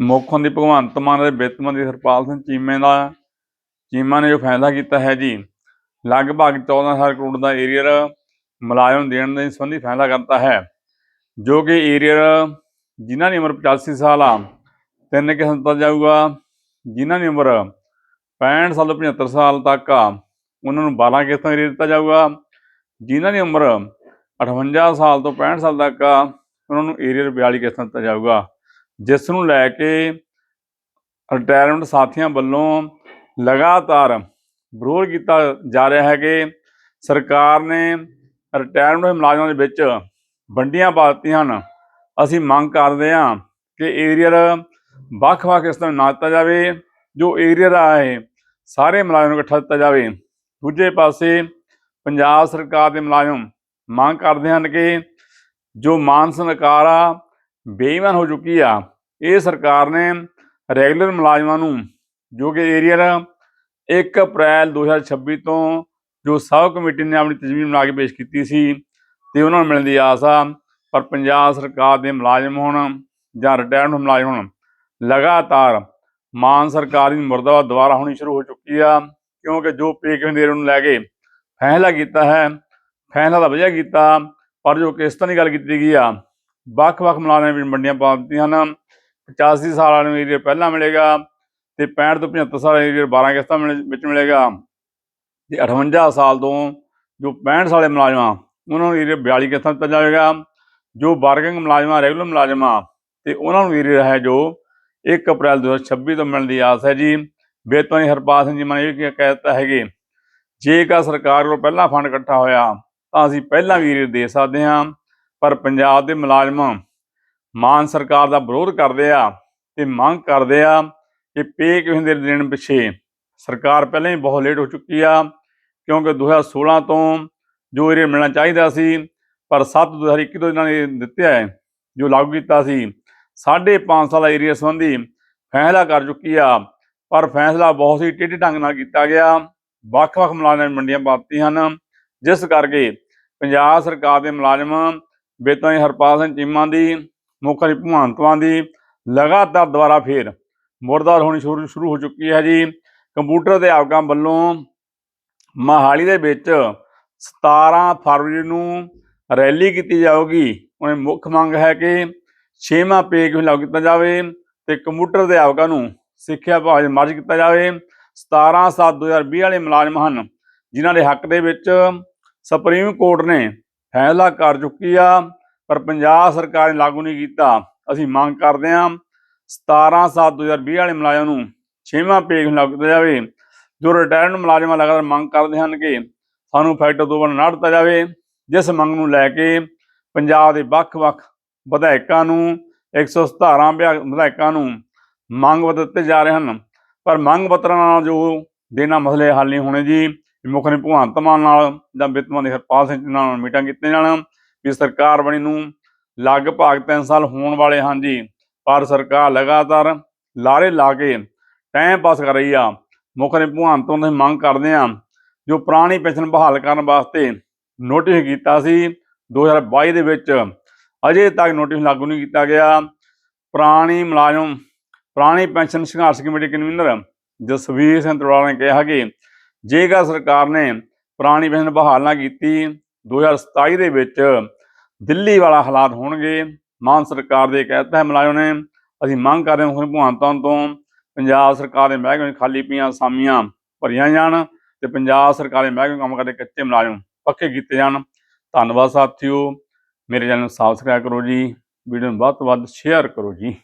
ਮੁੱਖ ਮੰਤਰੀ ਭਗਵੰਤ ਮਾਨ ਦੇ ਵਿੱਤ ਮੰਤਰੀ ਹਰਪਾਲ ਸਿੰਘ ਚੀਮੇ ਦਾ ਚੀਮਾ ਨੇ ਜੋ ਫੈਸਲਾ ਕੀਤਾ ਹੈ ਜੀ, ਲਗਭਗ 14000 ਕਰੋੜ ਦਾ ਏਰੀਅਰ ਮੁਲਾਜ਼ਮ ਦੇਣ ਦੇ ਸੰਬੰਧੀ ਫੈਸਲਾ ਕਰਤਾ ਹੈ, ਜੋ ਕਿ ਏਰੀਅਰ ਜਿਨ੍ਹਾਂ ਦੀ ਉਮਰ 85 ਸਾਲ ਆ, ਤਿੰਨ ਕਿਸਮ ਦਿੱਤਾ ਜਾਊਗਾ, ਜਿਨ੍ਹਾਂ ਦੀ ਉਮਰ 65 ਸਾਲ ਤੋਂ 75 ਸਾਲ ਤੱਕ ਆ, ਉਹਨਾਂ ਨੂੰ 12 ਕਿਸ਼ਤਾਂ ਏਰੀਅਰ ਦਿੱਤਾ ਜਾਊਗਾ, ਜਿਨ੍ਹਾਂ ਦੀ ਉਮਰ 58 ਸਾਲ ਤੋਂ 65 ਸਾਲ ਤੱਕ ਆ, ਉਹਨਾਂ ਨੂੰ ਏਰੀਅਰ 42 ਕਿਸ਼ਤਾਂ ਦਿੱਤਾ ਜਾਊਗਾ। ਜਿਸ ਨੂੰ ਲੈ ਕੇ ਰਿਟਾਇਰਮੈਂਟ ਸਾਥੀਆਂ ਵੱਲੋਂ ਲਗਾਤਾਰ ਵਿਰੋਧ ਕੀਤਾ ਜਾ ਰਿਹਾ ਹੈ ਕਿ ਸਰਕਾਰ ਨੇ ਰਿਟਾਇਰਮੈਂਟ ਮੁਲਾਜ਼ਮਾਂ ਦੇ ਵਿੱਚ ਵੰਡੀਆਂ ਪਾ ਦਿੱਤੀਆਂ ਹਨ। ਅਸੀਂ ਮੰਗ ਕਰਦੇ ਹਾਂ ਕਿ ਏਰੀਅਰ ਵੱਖ-ਵੱਖ ਇਸ ਤਰ੍ਹਾਂ ਨਾ ਦਿੱਤਾ ਜਾਵੇ, ਜੋ ਏਰੀਅਰ ਆਏ ਸਾਰੇ ਮੁਲਾਜ਼ਮਾਂ ਨੂੰ ਇਕੱਠਾ ਦਿੱਤਾ ਜਾਵੇ। ਦੂਜੇ ਪਾਸੇ ਪੰਜਾਬ ਸਰਕਾਰ ਦੇ ਮੁਲਾਜ਼ਮ ਮੰਗ ਕਰਦੇ ਹਨ ਕਿ ਜੋ ਮਾਨ ਸਰਕਾਰ ਆ ਬੇਈਮਾਨ ਹੋ ਚੁੱਕੀ ਆ ਇਹ ਸਰਕਾਰ ਨੇ ਰੈਗੂਲਰ ਮੁਲਾਜ਼ਮਾਂ ਨੂੰ, ਜੋ ਕਿ ਏਰੀਅਰ 1 ਅਪ੍ਰੈਲ 2026 ਤੋਂ ਜੋ ਸਭ ਕਮੇਟੀ ਨੇ ਆਪਣੀ ਤਜਵੀਜ਼ ਬਣਾ ਕੇ ਪੇਸ਼ ਕੀਤੀ ਸੀ, ਤੇ ਉਹਨਾਂ ਨੂੰ ਮਿਲਣ ਦੀ ਆਸ ਆ ਪਰ ਪੰਜਾਬ ਸਰਕਾਰ ਦੇ ਮੁਲਾਜ਼ਮ ਹੋਣ ਜਾਂ ਰਿਟਾਇਰਡ ਮੁਲਾਜ਼ਮ ਹੋਣ, ਲਗਾਤਾਰ ਮਾਨ ਸਰਕਾਰ ਦੀ ਮੁਰਦਾਬਾਦ ਦੁਬਾਰਾ ਹੋਣੀ ਸ਼ੁਰੂ ਹੋ ਚੁੱਕੀ ਆ, ਕਿਉਂਕਿ ਜੋ ਪੇ ਕਿਵੇਂ ਨੂੰ ਲੈ ਕੇ ਫੈਸਲਾ ਕੀਤਾ ਹੈ, ਫੈਸਲਾ ਤਾਂ ਵਧੀਆ ਕੀਤਾ, ਪਰ ਜੋ ਕਿਸ਼ਤਾਂ ਦੀ ਗੱਲ ਕੀਤੀ ਗਈ ਆ, ਵੱਖ-ਵੱਖ ਮੁਲਾਜ਼ਮਾਂ ਵਿੱਚ ਮੰਡੀਆਂ ਪਾ ਦਿੱਤੀਆਂ ਹਨ 85 ਸਾਲ ਵਾਲੇ ਨੂੰ ਏਰੀਆ ਪਹਿਲਾਂ ਮਿਲੇਗਾ ਤੇ 65 ਤੋਂ 75 ਸਾਲ ਏਰੀਆ 12 ਕਿਸ਼ਤਾਂ ਮਿਲ- ਵਿੱਚ ਮਿਲੇਗਾ ਤੇ 58 ਸਾਲ ਤੋਂ ਜੋ 65 ਸਾਲੇ ਮੁਲਾਜ਼ਮਾਂ, ਉਹਨਾਂ ਨੂੰ ਏਰੀਆ 42 ਕਿਸ਼ਤਾਂ ਦਿੱਤਾ ਜਾਵੇਗਾ ਜੋ ਵਰਕਿੰਗ ਮੁਲਾਜ਼ਮਾਂ ਰੈਗੂਲਰ ਮੁਲਾਜ਼ਮਾਂ, ਤੇ ਉਹਨਾਂ ਨੂੰ ਏਰੀਆ ਹੈ ਜੋ 1 ਅਪ੍ਰੈਲ 2026 ਤੋਂ ਮਿਲਣ ਦੀ ਆਸ ਹੈ ਜੀ। ਬੇਤਵਾਨੀ ਹਰਪਾਲ ਸਿੰਘ ਜੀ ਨੇ ਇਹ ਕਹਿ ਦਿੱਤਾ ਹੈਗੇ ਜੇਕਰ ਸਰਕਾਰ ਕੋਲ ਪਹਿਲਾਂ ਫੰਡ ਇਕੱਠਾ ਹੋਇਆ, ਤਾਂ ਅਸੀਂ ਪਹਿਲਾਂ ਵੀ ਏਰੀਆ ਦੇ ਸਕਦੇ ਹਾਂ, ਪਰ ਪੰਜਾਬ ਦੇ ਮੁਲਾਜ਼ਮ ਮਾਨ ਸਰਕਾਰ ਦਾ ਵਿਰੋਧ ਕਰਦੇ ਆ ਤੇ ਮੰਗ ਕਰਦੇ ਆ ਕਿ ਪੇ ਕਿਉਂ ਦੇ ਦੇਣ ਪਿੱਛੇ। ਸਰਕਾਰ ਪਹਿਲਾਂ ਹੀ ਬਹੁਤ ਲੇਟ ਹੋ ਚੁੱਕੀ ਆ, ਕਿਉਂਕਿ 2016 ਤੋਂ ਜੋ ਏਰੀਆ ਮਿਲਣਾ ਚਾਹੀਦਾ ਸੀ, ਪਰ 7 2021 ਤੋਂ ਇਹਨਾਂ ਨੇ ਦਿੱਤੇ ਹੈ, ਜੋ ਲਾਗੂ ਕੀਤਾ ਸੀ 5.5 ਸਾਲ ਏਰੀਆ ਸੰਬੰਧੀ ਫੈਸਲਾ ਕਰ ਚੁੱਕੀ ਆ, ਪਰ ਫੈਸਲਾ ਬਹੁਤ ਹੀ ਟੇਢੇ ਢੰਗ ਨਾਲ ਕੀਤਾ ਗਿਆ। ਵੱਖ-ਵੱਖ ਮੁਲਾਜ਼ਮਾਂ ਦੀਆਂ ਮੰਡੀਆਂ ਪਾਤੀ ਹਨ, ਜਿਸ ਕਰਕੇ ਪੰਜਾਬ ਸਰਕਾਰ ਦੇ ਮੁਲਾਜ਼ਮ, ਬੇਤਾਂ ਹਰਪਾਲ ਸਿੰਘ ਚੀਮਾ ਦੀ ਮੁੱਖ ਮੰਤਰੀ ਭਗਵੰਤ ਮਾਨ ਦੀ ਲਗਾਤਾਰ ਦੁਬਾਰਾ ਫੇਰ ਮੁਰਦਾਰ ਹੋਣੀ ਸ਼ੁਰੂ ਸ਼ੁਰੂ ਹੋ ਚੁੱਕੀ ਹੈ ਜੀ। ਕੰਪਿਊਟਰ ਅਧਿਆਪਕਾਂ ਵੱਲੋਂ ਮਹਾਲੀ ਦੇ ਵਿੱਚ 17 ਫਰਵਰੀ ਨੂੰ ਰੈਲੀ ਕੀਤੀ ਜਾਊਗੀ। ਉਹਨੇ ਮੁੱਖ ਮੰਗ ਹੈ ਕਿ ਛੇਵਾਂ ਪੇ ਕਿਉਂ ਲਾਗੂ ਕੀਤਾ ਜਾਵੇ ਤੇ ਕੰਪਿਊਟਰ ਅਧਿਆਪਕਾਂ ਨੂੰ ਸਿੱਖਿਆ ਵਿਭਾਗ ਮਰਜ ਕੀਤਾ ਜਾਵੇ। 17 7 2020 ਵਾਲੇ ਮੁਲਾਜ਼ਮ ਹਨ ਜਿਨ੍ਹਾਂ ਦੇ ਹੱਕ ਦੇ ਵਿੱਚ ਸੁਪਰੀਮ ਕੋਰਟ ਨੇ ਫੈਸਲਾ ਕਰ ਚੁੱਕੀ ਆ। ਪਰ ਪੰਜਾਬ ਸਰਕਾਰ ਨੇ ਲਾਗੂ ਨਹੀਂ ਕੀਤਾ। ਅਸੀਂ ਮੰਗ ਕਰਦੇ ਹਾਂ 17 7 2020 ਵਾਲੇ ਮੁਲਾਜ਼ਮ ਨੂੰ ਛੇਵਾਂ ਪੇ ਲਾਗੂ ਕੀਤਾ ਜਾਵੇ। ਜੋ ਰਿਟਾਇਰਡ ਮੁਲਾਜ਼ਮਾਂ ਲਗਾਤਾਰ ਮੰਗ ਕਰਦੇ ਹਨ ਕਿ ਸਾਨੂੰ ਫੈਕਟਰ ਦੋ ਵਾਰ ਨਾ ਦਿੱਤਾ ਜਾਵੇ, ਜਿਸ ਮੰਗ ਨੂੰ ਲੈ ਕੇ ਪੰਜਾਬ ਦੇ ਵੱਖ-ਵੱਖ ਵਿਧਾਇਕਾਂ ਨੂੰ 117 ਵਿਧਾ- ਵਿਧਾਇਕਾਂ ਨੂੰ ਮੰਗ ਪੱਤਰ ਦਿੱਤੇ ਜਾ ਰਹੇ ਹਨ। ਪਰ ਮੰਗ ਪੱਤਰਾਂ ਨਾਲ ਜੋ ਦੇਣਾ ਮਸਲੇ ਹੱਲ ਨਹੀਂ ਹੋਣੇ ਜੀ, ਮੁੱਖ ਨੇ ਭਗਵੰਤ ਮਾਨ ਨਾਲ ਜਾਂ ਵਿੱਤ ਮੰਤਰੀ ਹਰਪਾਲ ਸਿੰਘ ਜੀ ਨਾਲ ਮੀਟਿੰਗ ਕੀਤੀਆਂ ਜਾਣ ਵੀ ਸਰਕਾਰ ਬਣੀ ਨੂੰ ਲਗਭਗ 3 ਸਾਲ ਹੋਣ ਵਾਲੇ ਹਨ ਜੀ, ਪਰ ਸਰਕਾਰ ਲਗਾਤਾਰ ਲਾਰੇ ਲਾ ਕੇ ਟਾਈਮ ਪਾਸ ਕਰ ਰਹੀ ਆ। ਮੁੱਖ ਨੇ ਭਗਵੰਤ ਤੋਂ ਅਸੀਂ ਮੰਗ ਕਰਦੇ ਆ ਜੋ ਪੁਰਾਣੀ ਪੈਨਸ਼ਨ ਬਹਾਲ ਕਰਨ ਵਾਸਤੇ ਨੋਟਿਸ ਕੀਤਾ ਸੀ 2022 ਦੇ ਵਿੱਚ ਅਜੇ ਤੱਕ ਨੋਟਿਸ ਲਾਗੂ ਨਹੀਂ ਕੀਤਾ ਗਿਆ। ਪੁਰਾਣੀ ਮੁਲਾਜ਼ਮ, ਪੁਰਾਣੀ ਪੈਨਸ਼ਨ ਸੰਘਰਸ਼ ਕਮੇਟੀ ਕਨਵੀਨਰ ਜਸਵੀਰ ਸਿੰਘ ਤਲਵਾਰ ਨੇ ਕਿਹਾ ਕਿ ਜੇਕਰ ਸਰਕਾਰ ਨੇ ਪੁਰਾਣੀ ਪੈਨਸ਼ਨ ਬਹਾਲ ਨਾ ਕੀਤੀ 2027 ਦੇ ਵਿੱਚ ਦਿੱਲੀ ਵਾਲਾ ਹਾਲਾਤ ਹੋਣਗੇ। ਮਾਨ ਸਰਕਾਰ ਦੇ ਕਹਿਤਾ ਹੈ ਮੁਲਾਜ਼ਮ ਨੇ, ਅਸੀਂ ਮੰਗ ਕਰ ਰਹੇ ਹਾਂ ਭਗਵੰਤਾਂ ਤੋਂ, ਪੰਜਾਬ ਸਰਕਾਰ ਦੇ ਮਹਿਕਮੇ ਖਾਲੀ ਪਈਆਂ ਅਸਾਮੀਆਂ ਭਰੀਆਂ ਜਾਣ ਤੇ ਪੰਜਾਬ ਸਰਕਾਰ ਦੇ ਮਹਿਕਮੇ ਕੰਮ ਕਰਦੇ ਕੱਚੇ ਮੁਲਾਜ਼ਮ ਪੱਕੇ ਕੀਤੇ ਜਾਣ। ਧੰਨਵਾਦ ਸਾਥੀਓ, ਮੇਰੇ ਚੈਨਲ ਨੂੰ ਸਬਸਕ੍ਰਾਈਬ ਕਰੋ ਜੀ, ਵੀਡੀਓ ਨੂੰ ਵੱਧ ਤੋਂ ਵੱਧ ਸ਼ੇਅਰ ਕਰੋ ਜੀ।